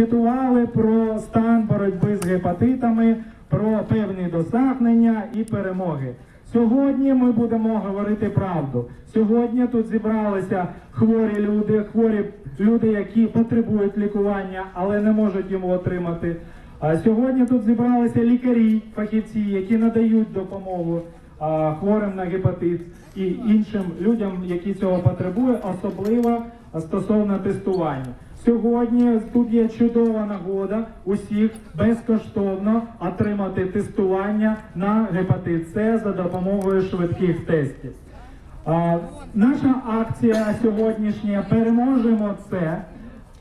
Звітували про стан боротьби з гепатитами, про певні досягнення і перемоги. Сьогодні ми будемо говорити правду. Сьогодні тут зібралися хворі люди, хворі люди, які потребують лікування, але не можуть його отримати. А сьогодні тут зібралися лікарі, фахівці, які надають допомогу хворим на гепатит і іншим людям, які цього потребують, особливо стосовно тестування. Сьогодні тут є чудова нагода усіх безкоштовно отримати тестування на гепатит С за допомогою швидких тестів. А, наша акція сьогоднішня переможемо це.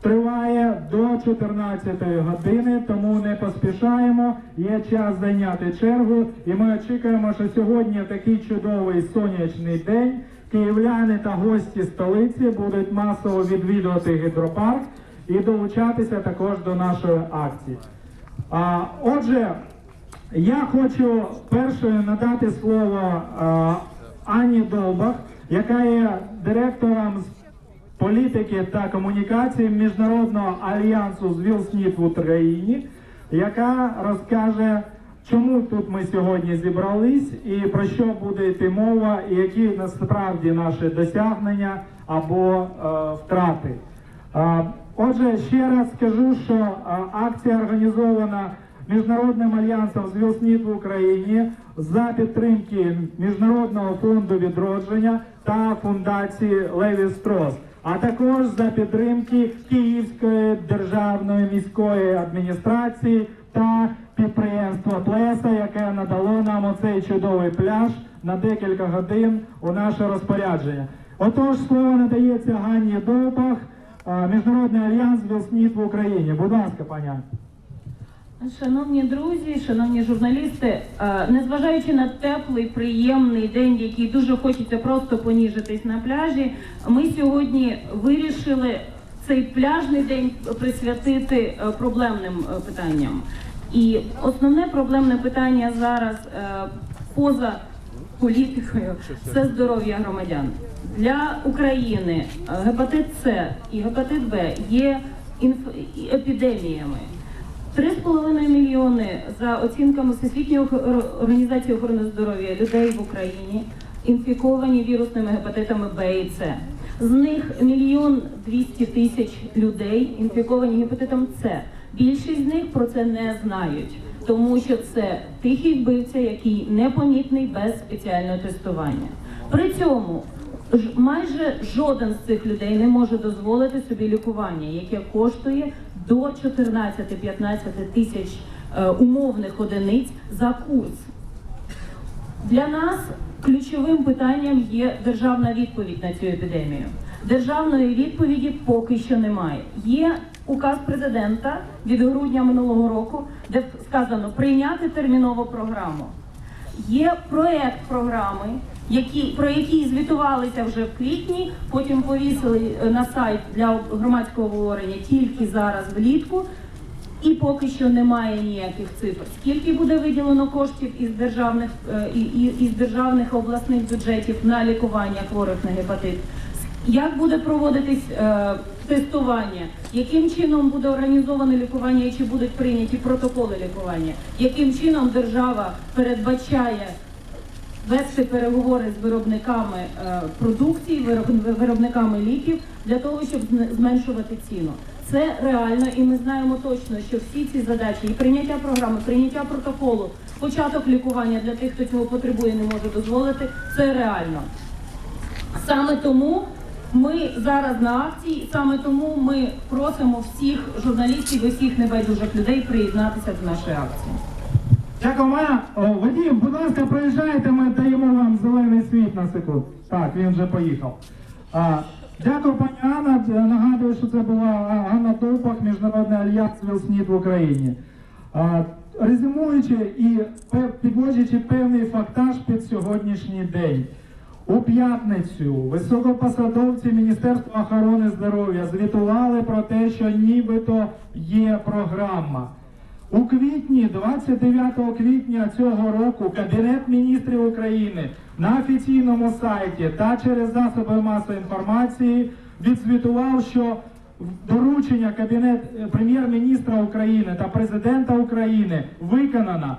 Триває до 14 години, тому не поспішаємо. Є час зайняти чергу, і ми очікуємо, що сьогодні такий чудовий сонячний день. Київляни та гості столиці будуть масово відвідувати гідропарк і долучатися також до нашої акції. А, отже, я хочу першою надати слово а, Ані Довбах, яка є директором з політики та комунікації Міжнародного альянсу з ВІЛ-СНІД в Україні, яка розкаже, чому тут ми сьогодні зібрались і про що буде йти мова, і які насправді наші досягнення або е, втрати. Е, Отже, ще раз скажу, що е, акція організована Міжнародним альянсом з в Україні за підтримки Міжнародного фонду відродження та фундації Леві Строс, а також за підтримки Київської державної міської адміністрації та підприємства Плеса, яке надало нам оцей чудовий пляж на декілька годин у наше розпорядження. Отож, слово надається Ганні Довбах, Міжнародний альянс ВІЛ-СНІД в Україні. Будь ласка, пані. Шановні друзі, шановні журналісти, незважаючи на теплий, приємний день, який дуже хочеться просто поніжитись на пляжі, ми сьогодні вирішили цей пляжний день присвятити е, проблемним е, питанням. І основне проблемне питання зараз е, поза політикою це здоров'я громадян для України. е, Гепатит С і гепатит Б є епідеміями. 3,5 мільйони за оцінками Всесвітньої організації охорони здоров'я людей в Україні інфіковані вірусними гепатитами Б і С. З них мільйон 200 тисяч людей інфіковані гепатитом С. Більшість з них про це не знають, тому що це тихий вбивця, який непомітний без спеціального тестування. При цьому майже жоден з цих людей не може дозволити собі лікування, яке коштує до 14-15 тисяч е, умовних одиниць за курс. Для нас ключовим питанням є державна відповідь на цю епідемію. Державної відповіді поки що немає. Є указ президента від грудня минулого року, де сказано прийняти термінову програму. Є проект програми, які, про які звітувалися вже в квітні, потім повісили е, на сайт для громадського обговорення тільки зараз влітку. І поки що немає ніяких цифр. Скільки буде виділено коштів із державних е, із державних обласних бюджетів на лікування хворих на гепатит? Як буде проводитись е, тестування? Яким чином буде організоване лікування і чи будуть прийняті протоколи лікування? Яким чином держава передбачає вести переговори з виробниками е, продукції, вироб- виробниками ліків для того, щоб зменшувати ціну. Це реально, і ми знаємо точно, що всі ці задачі і прийняття програми, прийняття протоколу, початок лікування для тих, хто цього потребує, не може дозволити. Це реально. Саме тому ми зараз на акції, саме тому ми просимо всіх журналістів і всіх небайдужих людей приєднатися до нашої акції. Дякую. Вадим, будь ласка, приїжджайте, ми даємо вам зелений світ на секунду. Так, він вже поїхав. А, дякую, пані Анна. Нагадую, що це була а, Ганна Довбах, Міжнародний альянс ВІЛ-СНІД в Україні. А, резюмуючи і підводжуючи певний фактаж під сьогоднішній день. У п'ятницю високопосадовці Міністерства охорони здоров'я звітували про те, що нібито є програма. У квітні, 29 квітня цього року, Кабінет міністрів України на офіційному сайті та через засоби масової інформації відзвітував, що доручення Кабінет е, прем'єр-міністра України та президента України виконано.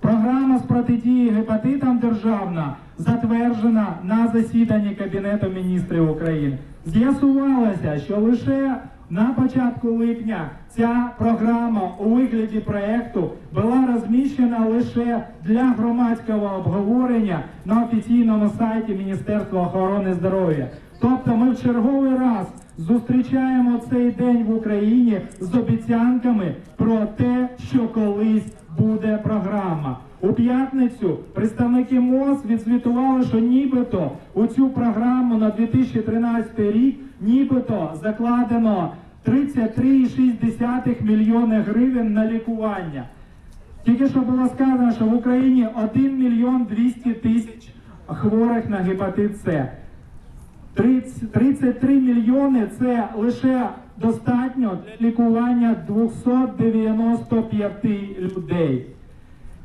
Програма з протидії гепатитам державна затверджена на засіданні Кабінету міністрів України. З'ясувалося, що лише на початку липня ця програма у вигляді проекту була розміщена лише для громадського обговорення на офіційному сайті Міністерства охорони здоров'я. Тобто ми в черговий раз зустрічаємо цей день в Україні з обіцянками про те, що колись буде програма. У п'ятницю представники МОЗ відзвітували, що нібито у цю програму на 2013 рік нібито закладено 33,6 мільйони гривень на лікування. Тільки що було сказано, що в Україні 1 мільйон 200 тисяч хворих на гепатит С. 30 33 мільйони це лише достатньо для лікування 295 людей.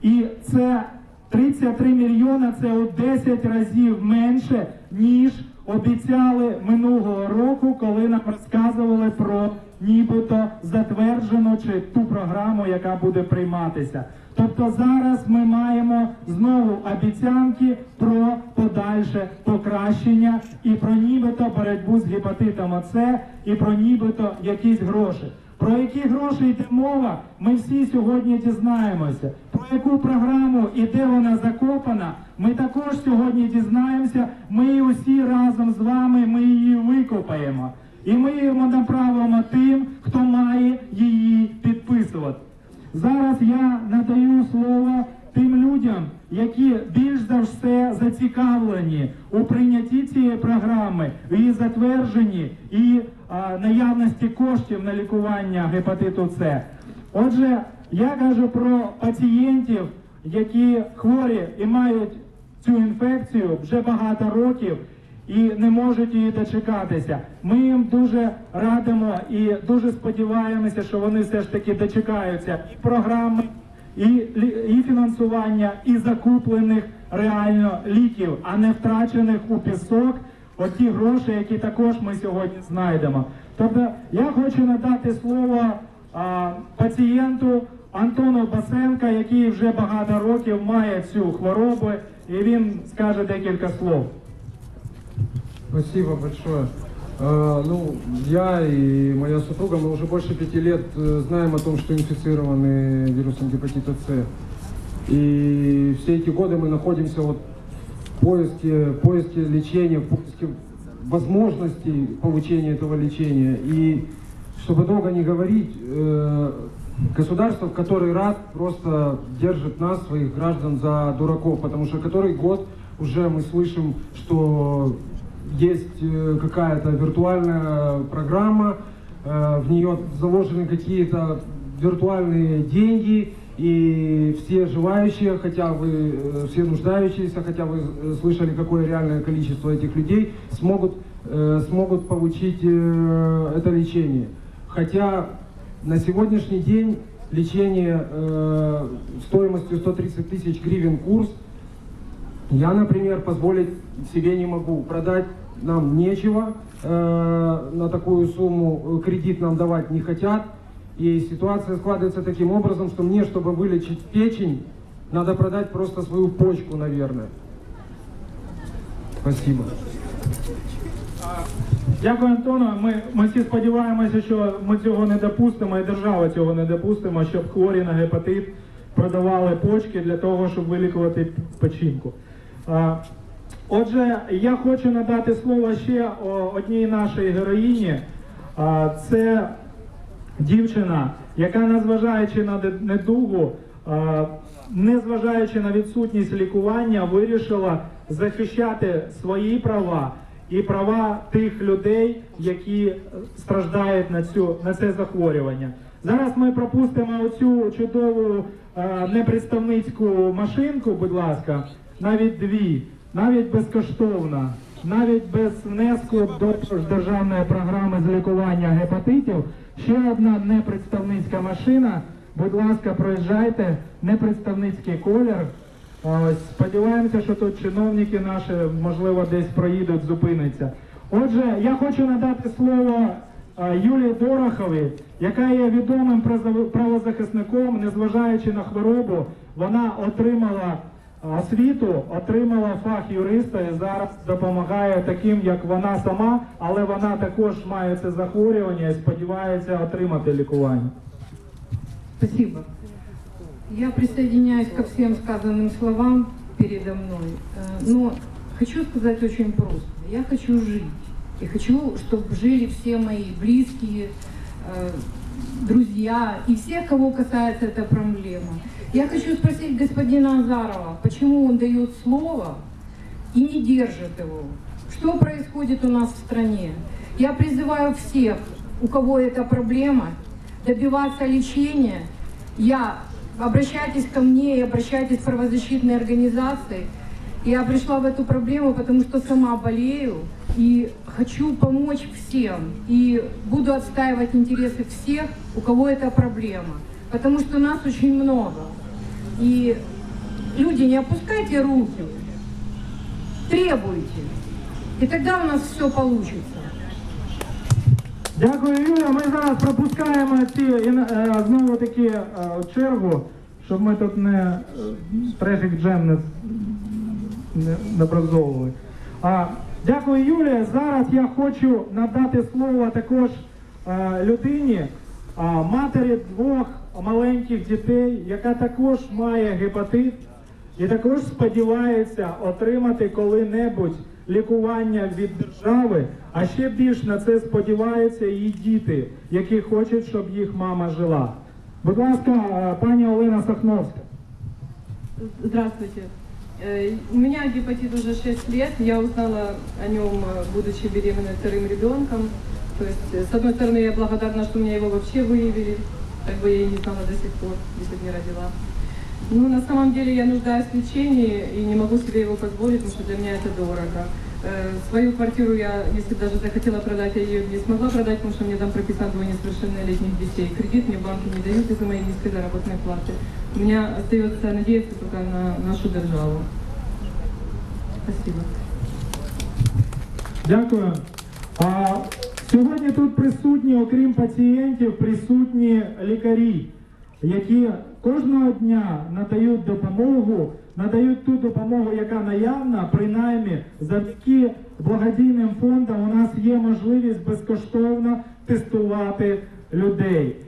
І це 33 мільйони це у 10 разів менше, ніж обіцяли минулого року, коли нам розказували про нібито затверджену чи ту програму, яка буде прийматися. Тобто зараз ми маємо знову обіцянки про подальше покращення і про нібито боротьбу з гепатитом С і про нібито якісь гроші. Про які гроші йде мова, ми всі сьогодні дізнаємося. Яку програму і де вона закопана, ми також сьогодні дізнаємося. Ми усі разом з вами ми її викопаємо. І ми її направимо тим, хто має її підписувати. Зараз я надаю слово тим людям, які більш за все зацікавлені у прийнятті цієї програми, в її затвердженні і а, наявності коштів на лікування гепатиту С. Отже, я кажу про пацієнтів, які хворі і мають цю інфекцію вже багато років і не можуть її дочекатися. Ми їм дуже радимо і дуже сподіваємося, що вони все ж таки дочекаються і програми, і, і фінансування, і закуплених реально ліків, а не втрачених у пісок. Оті гроші, які також ми сьогодні знайдемо. Тобто я хочу надати слово а, пацієнту Антону Басенка, який вже багато років має цю хворобу, і він скаже декілька слов. Спасибо большое. Э, Ну, я и моя супруга, мы уже больше пяти лет э, знаем о том, что инфицированы вирусом гепатита С. И все эти годы мы находимся вот в поиске, поиске лечения, в поиске возможностей получения этого лечения. И чтобы долго не говорить, э, государство в который раз просто держит нас, своих граждан, за дураков, потому что который год уже мы слышим, что есть э, какая-то виртуальная программа, э, в нее заложены какие-то виртуальные деньги, и все желающие, хотя вы, э, все нуждающиеся, хотя вы слышали, какое реальное количество этих людей, смогут, смогут получить это лечение. Хотя на сегодняшний день лечение э, стоимостью 130 тысяч гривен курс я, например, позволить себе не могу. Продать нам нечего, э, на такую сумму э, кредит нам давать не хотят. И ситуация складывается таким образом, что мне, чтобы вылечить печень, надо продать просто свою почку, наверное. Спасибо. Дякую, Антону. Ми, ми всі сподіваємося, що ми цього не допустимо, і держава цього не допустимо, щоб хворі на гепатит продавали почки для того, щоб вилікувати печінку. Отже, я хочу надати слово ще одній нашій героїні. Це дівчина, яка, незважаючи на недугу, незважаючи на відсутність лікування, вирішила захищати свої права і права тих людей, які е, страждають на цю на це захворювання. Зараз ми пропустимо оцю чудову е, непредставницьку машинку, будь ласка, навіть дві, навіть безкоштовно, навіть без внеску до державної програми з лікування гепатитів. Ще одна непредставницька машина. Будь ласка, проїжджайте, непредставницький колір. Сподіваємося, що тут чиновники наші, можливо, десь проїдуть, зупиняться. Отже, я хочу надати слово Юлії Дороховій, яка є відомим правозахисником, незважаючи на хворобу, вона отримала освіту, отримала фах юриста і зараз допомагає таким, як вона сама, але вона також має це захворювання і сподівається отримати лікування. Спасибо. Я присоединяюсь ко всем сказанным словам передо мной. Э, Но хочу сказать очень просто. Я хочу жить. И хочу, чтобы жили все мои близкие, э, друзья и все, кого касается эта проблема. Я хочу спросить господина Азарова, почему он дает слово и не держит его. Что происходит у нас в стране? Я призываю всех, у кого эта проблема, добиваться лечения. Я обращайтесь ко мне и обращайтесь в правозащитные организации. Я пришла в эту проблему, потому что сама болею и хочу помочь всем. И буду отстаивать интересы всех, у кого эта проблема. Потому что нас очень много. И люди, не опускайте руки, требуйте. И тогда у нас все получится. Дякую, Юля. Ми зараз пропускаємо ці е, знову таки е, чергу, щоб ми тут не е, трафік джем не, не, не образовували. А, дякую, Юлія. Зараз я хочу надати слово також е, людині, а, матері двох маленьких дітей, яка також має гепатит і також сподівається отримати коли-небудь лікування від держави, а ще більш на це сподіваються її діти, які хочуть, щоб їх мама жила. Будь ласка, е, пані Олена Сахновська. Здравствуйте. Э, У меня гепатит уже 6 лет. Я узнала о нем, э, будучи беременной вторым ребенком. То есть, э, с одной стороны, я благодарна, что меня его вообще выявили. Как бы я и не знала до сих пор, если бы не родила. Ну, на самом деле, я нуждаюсь в лечении и не могу себе его позволить, потому что для меня это дорого. Э, Свою квартиру я, если даже захотела продать, я ее не смогла продать, потому что мне там прописано двое несовершеннолетних детей. Кредит мне банки не дают из-за моей низкой заработной платы. У меня остается надеяться только на нашу державу. Спасибо. Дякую. А, сьогодні тут присутні, окрім пацієнтів, присутні лікарі, які кожного дня надають допомогу, надають ту допомогу, яка наявна, принаймні завдяки благодійним фондам у нас є можливість безкоштовно тестувати людей.